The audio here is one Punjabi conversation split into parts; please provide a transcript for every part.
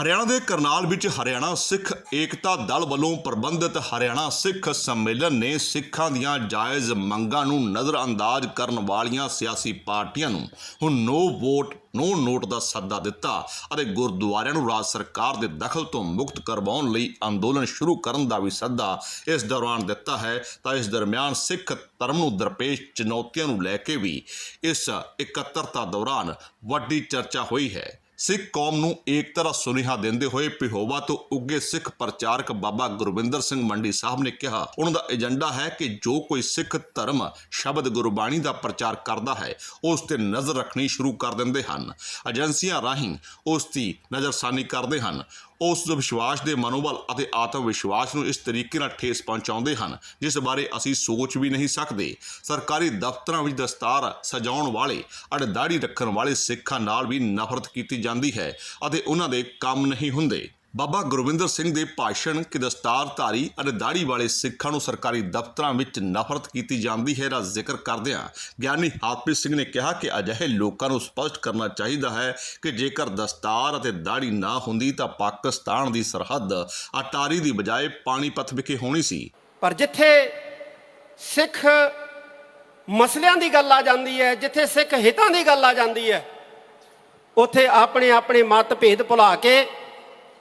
ਹਰਿਆਣਾ ਦੇ ਕਰਨਾਲ ਵਿੱਚ ਹਰਿਆਣਾ ਸਿੱਖ ਏਕਤਾ ਦਲ ਵੱਲੋਂ ਪ੍ਰਬੰਧਿਤ ਹਰਿਆਣਾ ਸਿੱਖ ਸੰਮੇਲਨ ਨੇ ਸਿੱਖਾਂ ਦੀਆਂ ਜਾਇਜ਼ ਮੰਗਾਂ ਨੂੰ ਨਜ਼ਰਅੰਦਾਜ਼ ਕਰਨ ਵਾਲੀਆਂ ਸਿਆਸੀ ਪਾਰਟੀਆਂ ਨੂੰ ਹੁਣ ਨੋ ਵੋਟ, ਨੋ ਨੋਟ ਦਾ ਸੱਦਾ ਦਿੱਤਾ ਅਤੇ ਗੁਰਦੁਆਰਿਆਂ ਨੂੰ ਰਾਜ ਸਰਕਾਰ ਦੇ ਦਖਲ ਤੋਂ ਮੁਕਤ ਕਰਵਾਉਣ ਲਈ ਅੰਦੋਲਨ ਸ਼ੁਰੂ ਕਰਨ ਦਾ ਵੀ ਸੱਦਾ ਇਸ ਦੌਰਾਨ ਦਿੱਤਾ ਹੈ। ਤਾਂ ਇਸ ਦਰਮਿਆਨ ਸਿੱਖ ਧਰਮ ਨੂੰ ਦਰਪੇਸ਼ ਚੁਣੌਤੀਆਂ ਨੂੰ ਲੈ ਕੇ ਵੀ ਇਸ ਇਕੱਤਰਤਾ ਦੌਰਾਨ ਵੱਡੀ ਚਰਚਾ ਹੋਈ ਹੈ। ਸਿੱਖ ਕੌਮ ਨੂੰ ਏਕਤਾ ਦਾ ਸੁਨੇਹਾ ਦਿੰਦੇ ਹੋਏ ਪਿਹੋਵਾ ਤੋਂ ਉੱਗੇ ਸਿੱਖ ਪ੍ਰਚਾਰਕ ਬਾਬਾ ਗੁਰਵਿੰਦਰ ਸਿੰਘ ਮੰਡੀ ਸਾਹਿਬ ਨੇ ਕਿਹਾ, ਉਹਨਾਂ ਦਾ ਏਜੰਡਾ ਹੈ ਕਿ ਜੋ ਕੋਈ ਸਿੱਖ ਧਰਮ ਸ਼ਬਦ ਗੁਰਬਾਣੀ ਦਾ ਪ੍ਰਚਾਰ ਕਰਦਾ ਹੈ, ਉਸ ਤੇ ਨਜ਼ਰ ਰੱਖਣੀ ਸ਼ੁਰੂ ਕਰ ਦਿੰਦੇ ਹਨ। ਏਜੰਸੀਆਂ ਰਾਹੀਂ ਉਸ ਦੀ ਨਜ਼ਰਸਾਨੀ ਕਰਦੇ ਹਨ। ਉਸ ਵਿਸ਼ਵਾਸ ਦੇ ਮਨੋਬਲ ਅਤੇ ਆਤਮ ਵਿਸ਼ਵਾਸ ਨੂੰ ਇਸ ਤਰੀਕੇ ਨਾਲ ਠੇਸ ਪਹੁੰਚਾਉਂਦੇ ਹਨ, ਜਿਸ ਬਾਰੇ ਅਸੀਂ ਸੋਚ ਵੀ ਨਹੀਂ ਸਕਦੇ। ਸਰਕਾਰੀ ਦਫ਼ਤਰਾਂ ਵਿੱਚ ਦਸਤਾਰ ਸਜਾਉਣ ਵਾਲੇ ਅਤੇ ਰੱਖਣ ਵਾਲੇ ਸਿੱਖਾਂ ਨਾਲ ਵੀ ਨਫ਼ਰਤ ਕੀਤੀ ਜਾਂਦੀ ਹੈ ਅਤੇ ਉਹਨਾਂ ਦੇ ਕੰਮ ਨਹੀਂ ਹੁੰਦੇ। ਬਾਬਾ ਗੁਰਵਿੰਦਰ ਸਿੰਘ ਦੇ ਭਾਸ਼ਣ ਕਿ ਦਸਤਾਰਧਾਰੀ ਅਤੇ ਦਾੜੀ ਵਾਲੇ ਸਿੱਖਾਂ ਨੂੰ ਸਰਕਾਰੀ ਦਫ਼ਤਰਾਂ ਵਿੱਚ ਨਫ਼ਰਤ ਕੀਤੀ ਜਾਂਦੀ ਹੈ ਦਾ ਜ਼ਿਕਰ ਕਰਦਿਆਂ ਗਿਆਨੀ ਹਰਪ੍ਰੀਤ ਸਿੰਘ ਨੇ ਕਿਹਾ ਕਿ ਅਜਿਹੇ ਲੋਕਾਂ ਨੂੰ ਸਪਸ਼ਟ ਕਰਨਾ ਚਾਹੀਦਾ ਹੈ ਕਿ ਜੇਕਰ ਦਸਤਾਰ ਅਤੇ ਦਾੜੀ ਨਾ ਹੁੰਦੀ ਤਾਂ ਪਾਕਿਸਤਾਨ ਦੀ ਸਰਹੱਦ ਅਟਾਰੀ ਦੀ ਬਜਾਏ ਪਾਣੀਪਤ ਵਿਖੇ ਹੋਣੀ ਸੀ। ਪਰ ਜਿੱਥੇ ਸਿੱਖ ਮਸਲਿਆਂ ਦੀ ਗੱਲ ਆ ਜਾਂਦੀ ਹੈ, ਜਿੱਥੇ ਸਿੱਖ ਹਿੱਤਾਂ ਦੀ ਗੱਲ ਆ ਜਾਂਦੀ ਹੈ, ਉੱਥੇ ਆਪਣੇ ਆਪਣੇ ਮਤ ਭੇਦ ਭੁਲਾ ਕੇ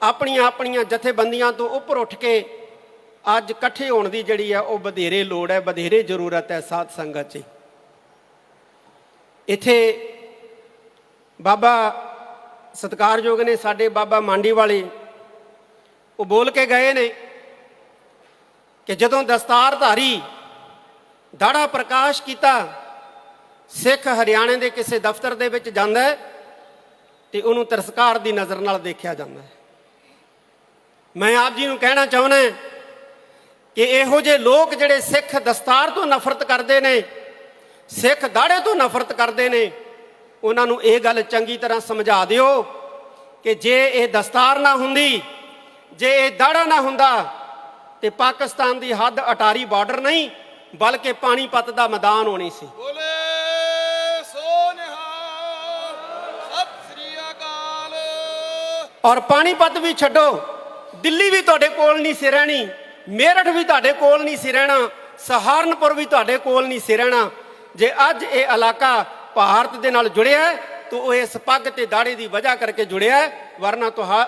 ਆਪਣੀਆਂ ਆਪਣੀਆਂ ਜਥੇਬੰਦੀਆਂ ਤੋਂ ਉੱਪਰ ਉੱਠ ਕੇ ਅੱਜ ਇਕੱਠੇ ਹੋਣ ਦੀ ਜਿਹੜੀ ਹੈ ਉਹ ਵਧੇਰੇ ਲੋੜ ਹੈ ਵਧੇਰੇ ਜ਼ਰੂਰਤ ਹੈ ਸਾਧ ਸੰਗਤ 'ਚ। ਇੱਥੇ ਬਾਬਾ ਸਤਿਕਾਰਯੋਗ ਨੇ ਸਾਡੇ ਬਾਬਾ ਮਾਂਡੀ ਵਾਲੇ, ਉਹ ਬੋਲ ਕੇ ਗਏ ਨੇ ਕਿ ਜਦੋਂ ਦਸਤਾਰਧਾਰੀ ਦਾੜਾ ਪ੍ਰਕਾਸ਼ ਕੀਤਾ, ਸਿੱਖ ਹਰਿਆਣੇ ਦੇ ਕਿਸੇ ਦਫ਼ਤਰ ਦੇ ਵਿੱਚ ਜਾਂਦਾ ਹੈ ਤੇ ਉਹਨੂੰ ਤਿਰਸਕਾਰ ਦੀ ਨਜ਼ਰ ਨਾਲ ਦੇਖਿਆ ਜਾਂਦਾ ਹੈ। ਮੈਂ ਆਪ ਜੀ ਨੂੰ ਕਹਿਣਾ ਚਾਹੁੰਦਾ ਕਿ ਇਹੋ ਜਿਹੇ ਲੋਕ ਜਿਹੜੇ ਸਿੱਖ ਦਸਤਾਰ ਤੋਂ ਨਫ਼ਰਤ ਕਰਦੇ ਨੇ ਸਿੱਖ ਦਾੜੇ ਤੋਂ ਨਫ਼ਰਤ ਕਰਦੇ ਨੇ ਉਹਨਾਂ ਨੂੰ ਇਹ ਗੱਲ ਚੰਗੀ ਤਰ੍ਹਾਂ ਸਮਝਾ ਦਿਓ ਕਿ ਜੇ ਇਹ ਦਸਤਾਰ ਨਾ ਹੁੰਦੀ ਜੇ ਇਹ ਦਾੜਾ ਨਾ ਹੁੰਦਾ ਤੇ ਪਾਕਿਸਤਾਨ ਦੀ ਹੱਦ ਅਟਾਰੀ ਬਾਰਡਰ ਨਹੀਂ ਬਲਕਿ ਪਾਣੀਪਤ ਦਾ ਮੈਦਾਨ ਹੋਣੀ ਸੀ। ਬੋਲੇ ਸੋ ਨਿਹਾਲ ਸਤਿ ਸ੍ਰੀ ਅਕਾਲ। ਔਰ ਪਾਣੀਪਤ ਵੀ ਛੱਡੋ। ਦਿੱਲੀ ਵੀ ਤੁਹਾਡੇ ਕੋਲ ਨਹੀਂ ਸੀ ਰਹਿਣੀ, ਮੇਰਠ ਵੀ ਤੁਹਾਡੇ ਕੋਲ ਨਹੀਂ ਸੀ ਰਹਿਣਾ, ਸਹਾਰਨਪੁਰ ਵੀ ਤੁਹਾਡੇ ਕੋਲ ਨਹੀਂ ਸੀ ਰਹਿਣਾ। ਜੇ ਅੱਜ ਇਹ ਇਲਾਕਾ ਭਾਰਤ ਦੇ ਨਾਲ ਜੁੜਿਆ ਹੈ, ਤਾਂ ਉਹ ਇਸ ਪੱਗ ਤੇ ਦਾੜੇ ਦੀ ਵਜ੍ਹਾ ਕਰਕੇ ਜੁੜਿਆ ਹੈ, ਵਰਨਾ ਤੁਹਾ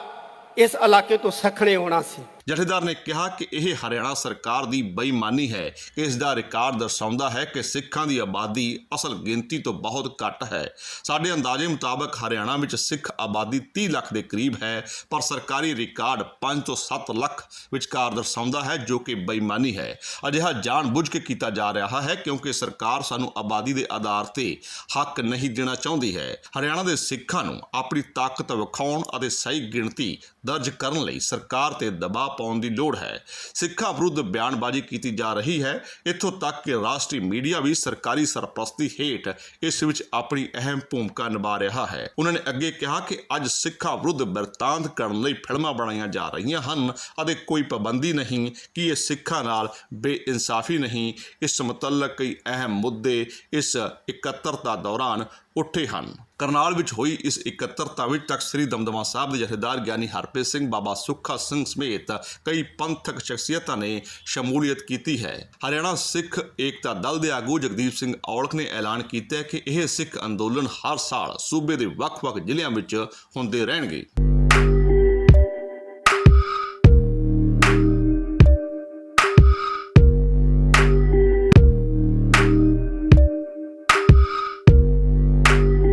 ਇਸ ਇਲਾਕੇ ਤੋਂ ਸਖਣੇ ਹੋਣਾ ਸੀ। ਜਥੇਦਾਰ ਨੇ ਕਿਹਾ ਕਿ ਇਹ ਹਰਿਆਣਾ ਸਰਕਾਰ ਦੀ ਬੇਈਮਾਨੀ ਹੈ ਕਿ ਇਸ ਦਾ ਰਿਕਾਰਡ ਦਰਸਾਉਂਦਾ ਹੈ ਕਿ ਸਿੱਖਾਂ ਦੀ ਆਬਾਦੀ ਅਸਲ ਗਿਣਤੀ ਤੋਂ ਬਹੁਤ ਘੱਟ ਹੈ। ਸਾਡੇ ਅੰਦਾਜ਼ੇ ਮੁਤਾਬਕ ਹਰਿਆਣਾ ਵਿੱਚ ਸਿੱਖ ਆਬਾਦੀ 30 ਲੱਖ ਦੇ ਕਰੀਬ ਹੈ, ਪਰ ਸਰਕਾਰੀ ਰਿਕਾਰਡ 5 ਤੋਂ 7 ਲੱਖ ਵਿਚਕਾਰ ਦਰਸਾਉਂਦਾ ਹੈ, ਜੋ ਕਿ ਬੇਈਮਾਨੀ ਹੈ। ਅਜਿਹਾ ਜਾਣਬੁੱਝ ਕੇ ਕੀਤਾ ਜਾ ਰਿਹਾ ਹੈ ਕਿਉਂਕਿ ਸਰਕਾਰ ਸਾਨੂੰ ਆਬਾਦੀ ਦੇ ਆਧਾਰ ਤੇ ਹੱਕ ਨਹੀਂ ਦੇਣਾ ਚਾਹੁੰਦੀ ਹੈ। ਹਰਿਆਣਾ ਦੇ ਸਿੱਖਾਂ ਨੂੰ ਆਪਣੀ ਤਾਕਤ ਵਿਖਾਉਣ ਅਤੇ ਸਹੀ ਗਿਣਤੀ ਦਰਜ ਕਰਨ ਲਈ ਸਰਕਾਰ ਤੇ ਦਬਾਅ ਪਾਉਣ ਦੀ ਲੋੜ ਹੈ। ਸਿੱਖਾਂ ਵਿਰੁੱਧ ਬਿਆਨਬਾਜ਼ੀ ਕੀਤੀ ਜਾ ਰਹੀ ਹੈ। ਇੱਥੋਂ ਤੱਕ ਕਿ ਰਾਸ਼ਟਰੀ ਮੀਡੀਆ ਵੀ ਸਰਕਾਰੀ ਸਰਪ੍ਰਸਤੀ ਹੇਠ ਇਸ ਵਿੱਚ ਆਪਣੀ ਅਹਿਮ ਭੂਮਿਕਾ ਨਿਭਾ ਰਿਹਾ ਹੈ। ਉਹਨਾਂ ਨੇ ਅੱਗੇ ਕਿਹਾ ਕਿ ਅੱਜ ਸਿੱਖਾਂ ਵਿਰੁੱਧ ਬਿਰਤਾਂਤ ਕਰਨ ਲਈ ਫਿਲਮਾਂ ਬਣਾਈਆਂ ਜਾ ਰਹੀਆਂ ਹਨ ਅਤੇ ਕੋਈ ਪਾਬੰਦੀ ਨਹੀਂ ਕਿ ਇਹ ਸਿੱਖਾਂ ਨਾਲ ਬੇਇਨਸਾਫੀ ਨਹੀਂ। ਇਸ ਮੁਤਲਕ ਕਈ ਅਹਿਮ ਮੁੱਦੇ ਇਸ ਇਕੱਤਰਤਾ ਦੌਰਾਨ ਉੱਠੇ ਹਨ। ਕਰਨਾਲ ਵਿੱਚ ਹੋਈ ਇਸ ਇਕੱਤਰਤਾ ਵਿੱਚ ਤਖਤ ਸ੍ਰੀ ਦਮਦਮਾ ਸਾਹਿਬ ਦੇ ਜਥੇਦਾਰ ਗਿਆਨੀ ਹਰਪ੍ਰੀਤ ਸਿੰਘ, ਬਾਬਾ ਸੁੱਖਾ ਸਿੰਘ ਸਮੇਤ ਕਈ ਪੰਥਕ ਸ਼ਖਸੀਅਤਾਂ ਨੇ ਸ਼ਮੂਲੀਅਤ ਕੀਤੀ ਹੈ। ਹਰਿਆਣਾ ਸਿੱਖ ਏਕਤਾ ਦਲ ਦੇ ਆਗੂ ਜਗਦੀਪ ਸਿੰਘ ਔਲਖ ਨੇ ਐਲਾਨ ਕੀਤਾ ਹੈ ਕਿ ਇਹ ਸਿੱਖ ਅੰਦੋਲਨ ਹਰ ਸਾਲ ਸੂਬੇ ਦੇ ਵੱਖ-ਵੱਖ ਜ਼ਿਲ੍ਹਿਆਂ ਵਿੱਚ ਹੁੰਦੇ ਰਹਿਣਗੇ।